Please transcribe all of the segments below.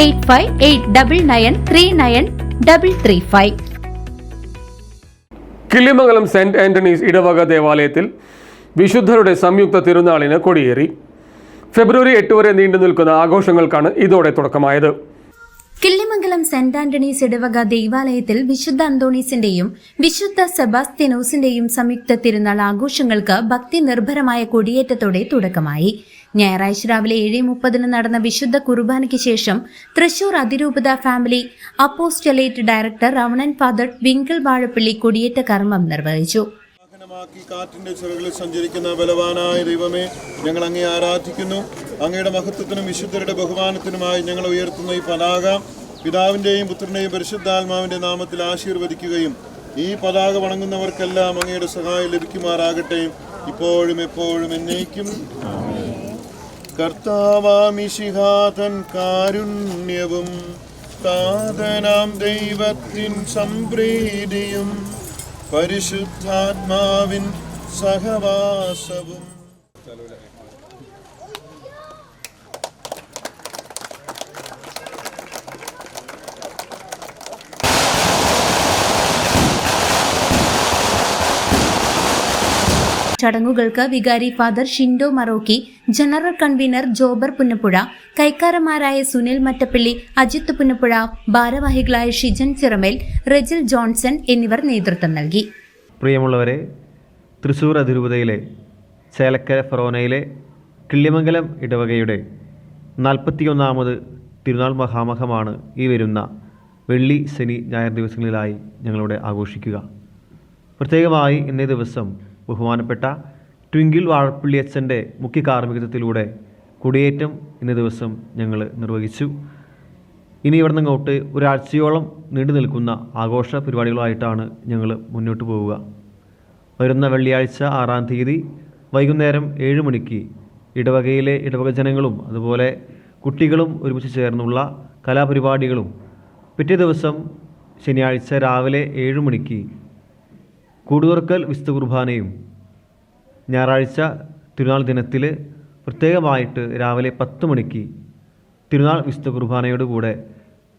Eight five eight double nine three nine double three five. Kilimangalam saint Antony's ഇടവക ദേവാലയത്തിൽ വിശുദ്ധരുടെ സംയുക്ത തിരുനാളിന് കൊടിയേറി. ഫെബ്രുവരി എട്ട് വരെ നീണ്ടു നിൽക്കുന്ന ആഘോഷങ്ങൾക്കാണ് ഇതോടെ തുടക്കമായത്. കിള്ളിമംഗലം സെന്റ് ആന്റണീസ് ഇടവക ദൈവാലയത്തിൽ വിശുദ്ധ അന്തോണീസിന്റെയും വിശുദ്ധ സെബാസ്ത്യനോസിന്റെയും സംയുക്ത തിരുനാൾ ആഘോഷങ്ങൾക്ക് ഭക്തി നിർഭരമായ കൊടിയേറ്റത്തോടെ തുടക്കമായി. ഞായറാഴ്ച രാവിലെ ഏഴ് മുപ്പതിന് നടന്ന വിശുദ്ധ കുർബാനയ്ക്ക് ശേഷം തൃശൂർ അതിരൂപത family apostolate director reverend father Winkle Vazhappally കൊടിയേറ്റ കർമ്മം നിർവഹിച്ചു. കാറ്റിന്റെ ചിറകളിൽ സഞ്ചരിക്കുന്ന ബലവാനായ ദൈവമേ ഞങ്ങൾ അങ്ങേ ആരാധിക്കുന്നു. അങ്ങയുടെ മഹത്വത്തിനും വിശുദ്ധരുടെ ബഹുമാനത്തിനുമായി ഞങ്ങൾ ഉയർത്തുന്ന ഈ പതാക പിതാവിന്റെയും പുത്രന്റെയും പരിശുദ്ധാത്മാവിന്റെ നാമത്തിൽ ആശീർവദിക്കുകയും ഈ പതാക വണങ്ങുന്നവർക്കെല്ലാം അങ്ങയുടെ സഹായം ലഭിക്കുമാറാകട്ടെ. ഇപ്പോഴും എപ്പോഴും എന്നേക്കും. കർത്താവാമിഷിഹാതൻ കാരുണ്യവും താതനാം ദൈവത്തിൻ സംപ്രീതിയും പരിശുദ്ധാത്മാവിൻ സഹവാസവും. ചടങ്ങുകൾക്ക് വികാരി father Shindo Marokki general convener Jober Punnappuzha കൈക്കാരന്മാരായ Sunil Mattappally Ajith Punnappuzha ഭാരവാഹികളായ ഷിജൻ ചിറമേൽ റെജിൽ ജോൺസൺ എന്നിവർ നേതൃത്വം നൽകി. പ്രിയമുള്ളവരെ തൃശൂർ അതിരൂപതയിലെ ചേലക്കര ഫറോനയിലെ കിള്ളിമംഗലം ഇടവകയുടെ നാൽപ്പത്തിയൊന്നാമത് തിരുനാൾ മഹാമഹമാണ് ഈ വരുന്ന വെള്ളി ശനി ഞായർ ദിവസങ്ങളിലായി ഞങ്ങളിവിടെ ആഘോഷിക്കുക. പ്രത്യേകമായി ഇന്നേ ദിവസം ബഹുമാനപ്പെട്ട ട്വിങ്കിൾ വാഴപ്പള്ളി അച്ഛന്റെ മുഖ്യ കാർമ്മികത്വത്തിലൂടെ കുടിയേറ്റം ഇന്ന ദിവസം ഞങ്ങൾ നിർവഹിച്ചു. ഇനി ഇവിടെ നിന്നങ്ങോട്ട് ഒരാഴ്ചയോളം നീണ്ടു നിൽക്കുന്ന ആഘോഷ പരിപാടികളുമായിട്ടാണ് ഞങ്ങൾ മുന്നോട്ട് പോവുക. വരുന്ന വെള്ളിയാഴ്ച ആറാം തീയതി വൈകുന്നേരം ഏഴ് മണിക്ക് ഇടവകയിലെ ഇടവക ജനങ്ങളും അതുപോലെ കുട്ടികളും ഒരുമിച്ച് ചേർന്നുള്ള കലാപരിപാടികളും പിറ്റേ ദിവസം ശനിയാഴ്ച രാവിലെ ഏഴ് മണിക്ക് കൂടുതുറക്കൽ വിശുദ്ധ കുർബാനയും ഞായറാഴ്ച തിരുനാൾ ദിനത്തിൽ പ്രത്യേകമായിട്ട് രാവിലെ പത്ത് മണിക്ക് തിരുനാൾ വിശുദ്ധ കുർബാനയോട് കൂടെ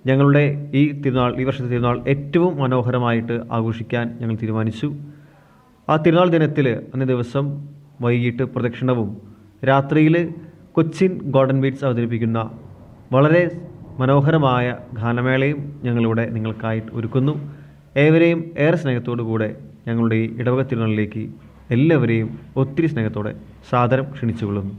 ഞങ്ങളുടെ ഈ തിരുനാൾ ഈ വർഷത്തെ തിരുനാൾ ഏറ്റവും മനോഹരമായിട്ട് ആഘോഷിക്കാൻ ഞങ്ങൾ തീരുമാനിച്ചു. ആ തിരുനാൾ ദിനത്തിൽ അന്നേ ദിവസം വൈകിട്ട് പ്രദക്ഷിണവും രാത്രിയിൽ കൊച്ചിൻ ഗോൾഡൻ ബീറ്റ്സ് അവതരിപ്പിക്കുന്ന വളരെ മനോഹരമായ ഗാനമേളയും ഞങ്ങളിവിടെ നിങ്ങൾക്കായിട്ട് ഒരുക്കുന്നു. ഏവരെയും ഏറെ സ്നേഹത്തോടു കൂടെ ഞങ്ങളുടെ ഈ ഇടവക തിരുനാളിലേക്ക് എല്ലാവരെയും ഒത്തിരി സ്നേഹത്തോടെ സാദരം ക്ഷണിച്ചുകൊള്ളുന്നു.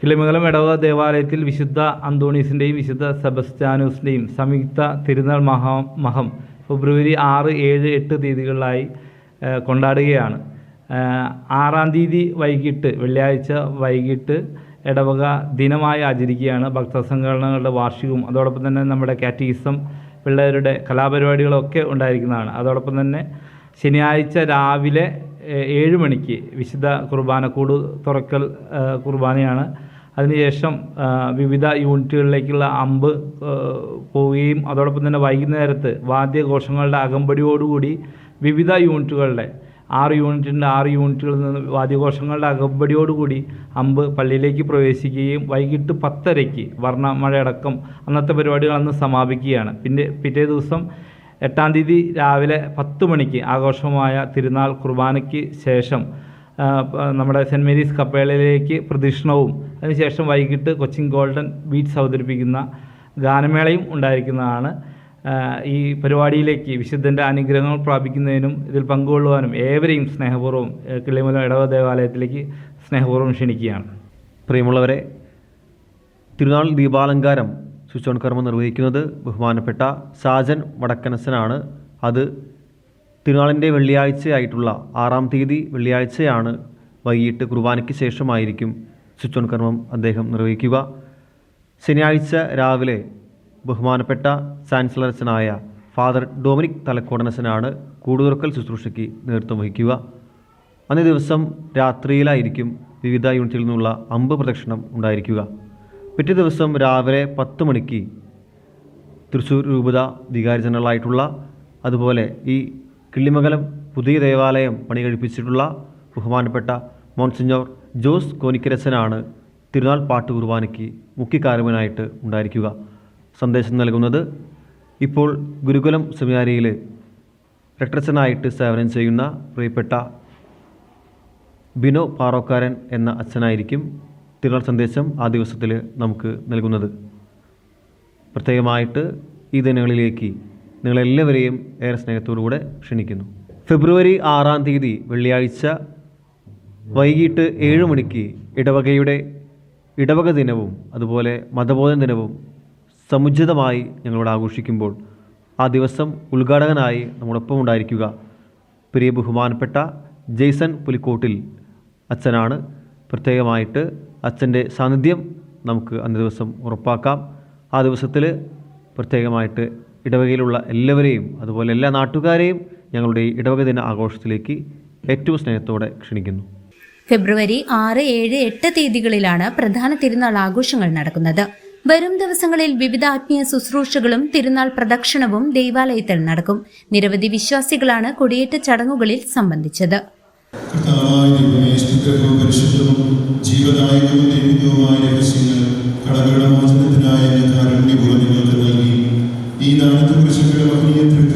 കിളിമംഗലം ഇടവക ദേവാലയത്തിൽ വിശുദ്ധ അന്തോണീസിന്റെയും വിശുദ്ധ സെബസ്ത്യാനൂസിന്റെയും സംയുക്ത തിരുനാൾ മഹാ മഹം ഫെബ്രുവരി ആറ് ഏഴ് എട്ട് തീയതികളിലായി കൊണ്ടാടുകയാണ്. ആറാം തീയതി വൈകിട്ട് വെള്ളിയാഴ്ച വൈകിട്ട് ഇടവക ദിനമായി ആചരിക്കുകയാണ് ഭക്തസംഘടനകളുടെ വാർഷികവും. അതോടൊപ്പം തന്നെ നമ്മുടെ കാറ്റീസം പിള്ളേരുടെ കലാപരിപാടികളൊക്കെ ഉണ്ടായിരിക്കുന്നതാണ്. അതോടൊപ്പം തന്നെ ശനിയാഴ്ച രാവിലെ ഏഴ് മണിക്ക് വിശുദ്ധ കുർബാന കൂട് തുറക്കൽ കുർബാനയാണ്. അതിനുശേഷം വിവിധ യൂണിറ്റുകളിലേക്കുള്ള അമ്പ് പോവുകയും അതോടൊപ്പം തന്നെ വൈകുന്നേരത്ത് വാദ്യഘോഷങ്ങളുടെ അകമ്പടിയോടുകൂടി വിവിധ യൂണിറ്റുകളുടെ ആറ് യൂണിറ്റിന്റെ ആറ് യൂണിറ്റുകളിൽ നിന്ന് വാദ്യഘോഷങ്ങളുടെ അകമ്പടിയോടുകൂടി അമ്പ് പള്ളിയിലേക്ക് പ്രവേശിക്കുകയും വൈകിട്ട് പത്തരയ്ക്ക് വർണമഴയടക്കം അന്നത്തെ പരിപാടികൾ അന്ന് സമാപിക്കുകയാണ്. പിന്നെ പിറ്റേ ദിവസം എട്ടാം തീയതി രാവിലെ പത്ത് മണിക്ക് ആഘോഷമായ തിരുനാൾ കുർബാനയ്ക്ക് ശേഷം നമ്മുടെ സെന്റ് മേരീസ് കപ്പേളയിലേക്ക് പ്രദക്ഷിണവും അതിനുശേഷം വൈകിട്ട് കൊച്ചിൻ ഗോൾഡൻ ബീച്ച്സ് അവതരിപ്പിക്കുന്ന ഗാനമേളയും ഉണ്ടായിരിക്കുന്നതാണ്. ഈ പരിപാടിയിലേക്ക് വിശുദ്ധന്റെ അനുഗ്രഹങ്ങൾ പ്രാപിക്കുന്നതിനും ഇതിൽ പങ്കുകൊള്ളുവാനും ഏവരെയും സ്നേഹപൂർവം കിള്ളിമല ഇടവ ദേവാലയത്തിലേക്ക് സ്നേഹപൂർവം ക്ഷണിക്കുകയാണ്. പ്രിയമുള്ളവരെ തിരുനാൾ ദീപാലങ്കാരം സ്വിച്ച് ഓൺ കർമ്മം നിർവഹിക്കുന്നത് ബഹുമാനപ്പെട്ട സാജൻ വടക്കനസനാണ്. അത് തിരുനാളിന്റെ വെള്ളിയാഴ്ചയായിട്ടുള്ള ആറാം തീയതി വെള്ളിയാഴ്ചയാണ് വൈകിട്ട് കുർബാനയ്ക്ക് ശേഷമായിരിക്കും സ്വിച്ച് ഓൺ കർമ്മം അദ്ദേഹം നിർവഹിക്കുക. ശനിയാഴ്ച രാവിലെ ബഹുമാനപ്പെട്ട ചാൻസലർസനായ ഫാദർ ഡൊമിനിക് തലക്കോടനസനാണ് കൂടുതുറക്കൽ ശുശ്രൂഷയ്ക്ക് നേതൃത്വം വഹിക്കുക. അന്നേ ദിവസം രാത്രിയിലായിരിക്കും വിവിധ യൂണിറ്റിൽ നിന്നുള്ള അമ്പ് പ്രദക്ഷിണം ഉണ്ടായിരിക്കുക. പിറ്റേ ദിവസം രാവിലെ പത്ത് മണിക്ക് തൃശ്ശൂർ രൂപത വികാരി ജനറലായിട്ടുള്ള അതുപോലെ ഈ കിള്ളിമംഗലം പുതിയ ദേവാലയം പണി കഴിപ്പിച്ചിട്ടുള്ള ബഹുമാനപ്പെട്ട മോൺസിഞ്ഞോർ ജോസ് കോനിക്കരസനാണ് തിരുനാൾ പാട്ട് കുർബാനയ്ക്ക് മുഖ്യകാരമനായിട്ട് ഉണ്ടായിരിക്കുക. സന്ദേശം നൽകുന്നത് ഇപ്പോൾ ഗുരുകുലം സെമിനാരിയിൽ രക്ടസനായിട്ട് സേവനം ചെയ്യുന്ന പ്രിയപ്പെട്ട ബിനോ പാറോക്കാരൻ എന്ന അച്ഛനായിരിക്കും. തിരുനാൾ സന്ദേശം ആ ദിവസത്തിൽ നമുക്ക് നൽകുന്നത്. പ്രത്യേകമായിട്ട് ഈ ദിനങ്ങളിലേക്ക് നിങ്ങളെല്ലാവരെയും ഏറെ സ്നേഹത്തോടുകൂടെ ക്ഷണിക്കുന്നു. ഫെബ്രുവരി ആറാം തീയതി വെള്ളിയാഴ്ച വൈകിട്ട് ഏഴ് മണിക്ക് ഇടവകയുടെ ഇടവക ദിനവും അതുപോലെ മതബോധന ദിനവും സമുചിതമായി ഞങ്ങളോട് ആഘോഷിക്കുമ്പോൾ ആ ദിവസം ഉദ്ഘാടകനായി നമ്മോടൊപ്പം ഉണ്ടായിരിക്കുക പ്രിയ ബഹുമാനപ്പെട്ട ജെയ്സൺ പുലിക്കോട്ടിൽ അച്ഛനാണ്. പ്രത്യേകമായിട്ട് അച്ഛന്റെ സാന്നിധ്യം നമുക്ക് അന്നേ ദിവസം ഉറപ്പാക്കാം. ആ ദിവസത്തിൽ പ്രത്യേകമായിട്ട് ഇടവകയിലുള്ള എല്ലാവരെയും അതുപോലെ എല്ലാ നാട്ടുകാരെയും ഞങ്ങളുടെ ഇടവക ദിന ആഘോഷത്തിലേക്ക് ഏറ്റവും സ്നേഹത്തോടെ ക്ഷണിക്കുന്നു. ഫെബ്രുവരി ആറ് ഏഴ് എട്ട് തീയതികളിലാണ് പ്രധാന തിരുനാൾ ആഘോഷങ്ങൾ നടക്കുന്നത്. വരും ദിവസങ്ങളിൽ വിവിധ ആത്മീയ ശുശ്രൂഷകളും തിരുനാൾ പ്രദക്ഷിണവും ദൈവാലയത്തിൽ നടക്കും. നിരവധി വിശ്വാസികളാണ് കൊടിയേറ്റ ചടങ്ങുകളിൽ സംബന്ധിച്ചത്. കർത്താവായ ദൈവമേ സ്തുത്യവും പരിശുദ്ധവും ജീവദായകവും ദൈവികവുമായ രഹസ്യങ്ങൾ കടകളുടെ മോചനത്തിനായ കാരുണ്യപൂർവം നിങ്ങൾക്ക് നൽകി. ഈ ദാനത്തെക്കുറിച്ചുള്ള മഹനീയ തൃത്വത്തിനെ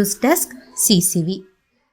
ന്യൂസ് ഡെസ്ക് സി